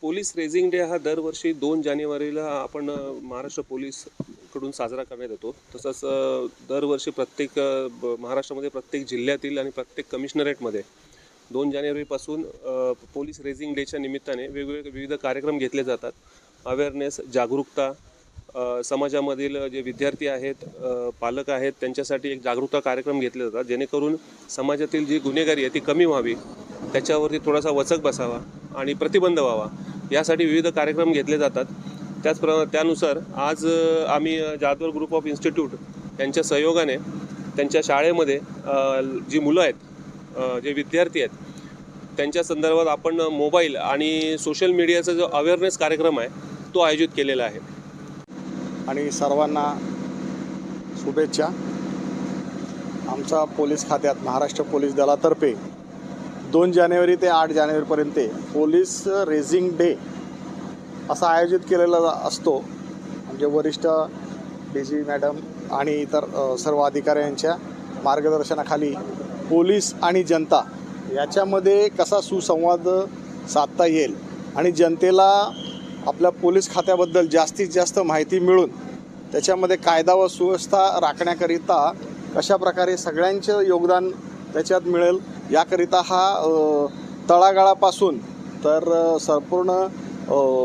Police raising day हा दरवर्षी दोन जानेवारीला आपण महाराष्ट्र पोलीसकडून साजरा करण्यात येतो. तसंच दरवर्षी प्रत्येक ब- महाराष्ट्रामध्ये प्रत्येक जिल्ह्यातील आणि प्रत्येक कमिशनरेटमध्ये दोन जानेवारीपासून पोलीस रेझिंग डेच्या निमित्ताने वेगवेगळे विविध कार्यक्रम घेतले जातात. अवेअरनेस जागरूकता समाजामधील जे विद्यार्थी आहेत पालक आहेत त्यांच्यासाठी एक जागरूकता कार्यक्रम घेतले जातात. जेणेकरून समाजातील जी गुन्हेगारी आहे ती कमी व्हावी. त्याच्यावरती थोडासा वचक बसावा. आणि प्रतिबंध व्हावा. यासाठी विविध कार्यक्रम घेतले जातात. त्याचप्र त्यानुसार आज आम्ही जादवर ग्रुप ऑफ इन्स्टिट्यूट यांच्या सहयोगाने त्यांच्या शाळेमध्ये जी मुलं आहेत जे विद्यार्थी आहेत त्यांच्या संदर्भात आपण मोबाईल आणि सोशल मीडियाचा जो अवेअरनेस कार्यक्रम आहे तो आयोजित केलेला आहे. आणि सर्वांना शुभेच्छा. आमचा पोलीस खात्यात महाराष्ट्र पोलीस दलातर्फे दोन जानेवारी ते आठ जानेवारीपर्यंत पोलीस रेझिंग डे असा आयोजित केलेला असतो. म्हणजे वरिष्ठ डी जी मॅडम आणि इतर सर्व अधिकाऱ्यांच्या मार्गदर्शनाखाली पोलीस आणि जनता याच्यामध्ये कसा सुसंवाद साधता येईल आणि जनतेला आपल्या पोलीस खात्याबद्दल जास्तीत जास्त माहिती मिळून त्याच्यामध्ये कायदा व सुव्यवस्था राखण्याकरिता कशा प्रकारे सगळ्यांचं योगदान त्याच्यात मिळेल याकरिता हा तळागाळापासून तर संपूर्ण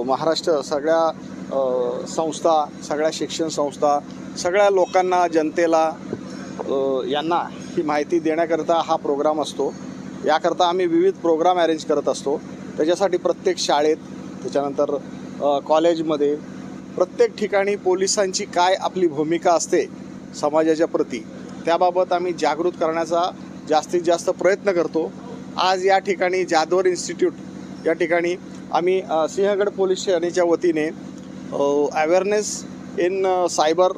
महाराष्ट्र सगळ्या संस्था सगळ्या शिक्षण संस्था सगळ्या लोकांना जनतेला यांना ही माहिती देण्याकरिता हा प्रोग्राम असतो. याकरता आम्ही विविध प्रोग्राम अरेंज करत असतो. त्याच्यासाठी प्रत्येक शाळेत त्याच्यानंतर कॉलेजमध्ये प्रत्येक ठिकाणी पोलिसांची काय आपली भूमिका असते समाजाच्या प्रती त्याबाबत आम्ही जागृत करण्याचा जास्तीत जास्त प्रयत्न करतो. आज या ठिकाणी जाधवर इन्स्टिट्यूट या ठिकाणी आम्ही सिंहगड पोलीस ठाण्याच्या वतीने अवेअरनेस इन सायबर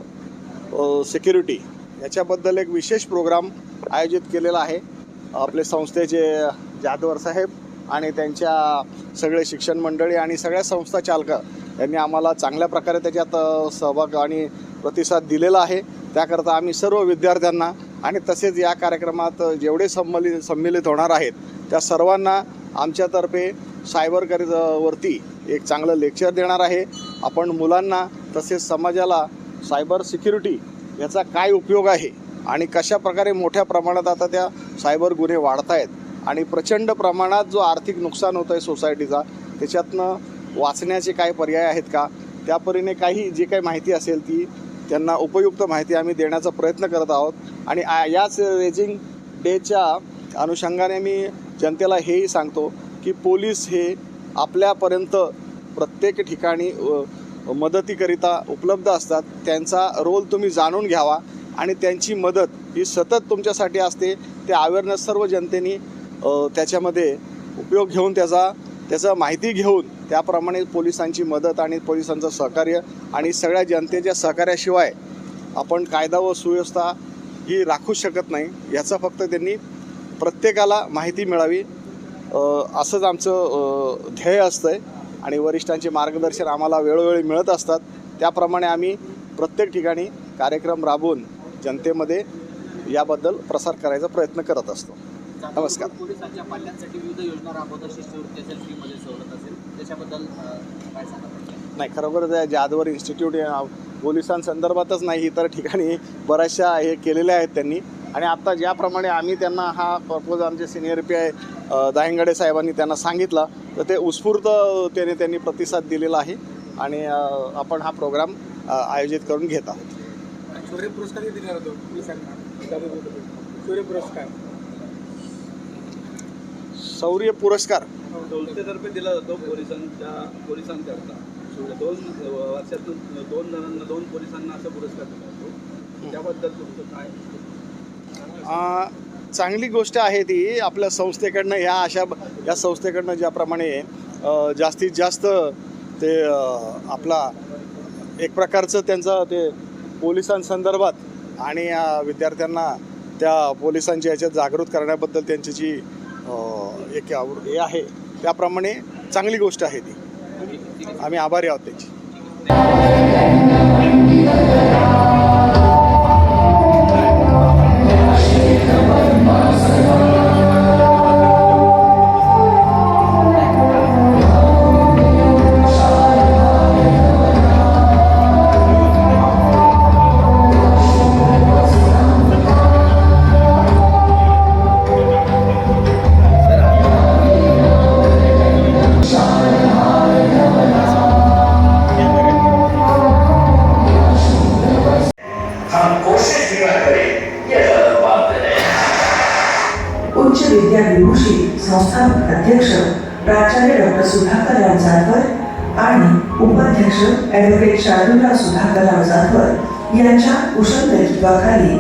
सिक्युरिटी याच्याबद्दल एक विशेष प्रोग्राम आयोजित केलेला आहे. आपले संस्थेचे जाधवर साहेब आणि त्यांच्या सगळे शिक्षण मंडळी आणि सगळ्या संस्था चालक यांनी आम्हाला चांगल्या प्रकारे त्याच्यात सहभाग आणि प्रतिसाद दिलेला आहे. त्याकरता आम्ही सर्व विद्यार्थ्यांना आणि तसेच या कार्यक्रमात जेवढे संमलित संमिलित होणार आहेत त्या सर्वांना आमच्यातर्फे सायबर करी वरती एक चांगलं लेक्चर देणार आहे. आपण मुलांना तसेच समाजाला सायबर सिक्युरिटी याचा काय उपयोग आहे आणि कशा प्रकारे मोठ्या प्रमाणात आता त्या सायबर गुन्हे वाढत आहेत आणि प्रचंड प्रमाणात जो आर्थिक नुकसान होतं आहे सोसायटीचा त्याच्यातनं वाचण्याचे काय पर्याय आहेत का? त्यापरीने काही जी काही माहिती असेल ती त्यांना उपयुक्त माहिती आम्ही देण्याचा प्रयत्न करत आहोत. आणि याच रेजिंग डेच्या अनुषंगाने मी जनतेला हेही सांगतो की पोलीस हे आपल्यापर्यंत प्रत्येक ठिकाणी मदतीकरिता उपलब्ध असतात. त्यांचा रोल तुम्ही जाणून घ्यावा आणि त्यांची मदत ही सतत तुमच्यासाठी असते. ते अवेअरनेस सर्व जनतेने त्याच्यामध्ये उपयोग घेऊन त्याचा त्याचं माहिती घेऊन त्याप्रमाणे पोलिसांची मदत आणि पोलिसांचं सहकार्य आणि सगळ्या जनतेच्या सहकार्याशिवाय आपण कायदा व सुव्यवस्था ही राखू शकत नाही याचा फक्त त्यांनी प्रत्येकाला माहिती मिळावी असंच आमचं ध्येय असतं आहे आणि वरिष्ठांचे मार्गदर्शन आम्हाला वेळोवेळी मिळत असतात. त्याप्रमाणे आम्ही प्रत्येक ठिकाणी कार्यक्रम राबवून जनतेमध्ये याबद्दल प्रसार करायचा प्रयत्न करत असतो. नमस्कार. पोलिसांच्या पाल्यांसाठी विविध योजना राबवतात शिष्यवृत्ती असेल फीमध्ये सवलत असेल त्याच्याबद्दल अ, काय सांगा नाही खरोखरच या जाधवर इन्स्टिट्यूट पोलिसांसंदर्भातच नाही इतर ठिकाणी बऱ्याचशा हे केलेल्या आहेत त्यांनी. आणि आत्ता ज्याप्रमाणे आम्ही त्यांना हा पर्पोज आमचे सिनियर पी आय दायंगडे साहेबांनी त्यांना सांगितलं तर ते उत्स्फूर्त त्याने त्यांनी प्रतिसाद दिलेला आहे. आणि आपण हा प्रोग्राम आयोजित करून घेत आहोत. शौर्य पुरस्कार दिला जातो पोलिसांना. शौर्य पुरस्कार शौर्य पुरस्कार. संस्थेतर्फे दिला जातो पोलिसांच्या पोलिसांकरता. दोन वर्षातून दोन जणांना दोन पोलिसांना असा पुरस्कार दिला जातो. त्याबद्दल तुमचं काय? चांगली गोष्ट आहे ती आपल्या संस्थेकडनं ह्या अशा या संस्थेकडनं ज्याप्रमाणे जास्तीत जास्त ते आपला एक प्रकारचं त्यांचं ते पोलिसांसंदर्भात आणि विद्यार्थ्यांना त्या पोलिसांच्या याच्यात जागृत करण्याबद्दल त्यांची जी एक आवड हे आहे. त्याप्रमाणे चांगली गोष्ट आहे ती. आम्ही आभारी आहोत त्याची. अध्यक्ष प्राचार्य डॉक्टर सुधाकर राव जाधवर आणि उपाध्यक्ष ॲडव्होकेट शार्दूलराव सुधाकर राव जाधवर यांच्या कुशल नेतृत्वाखाली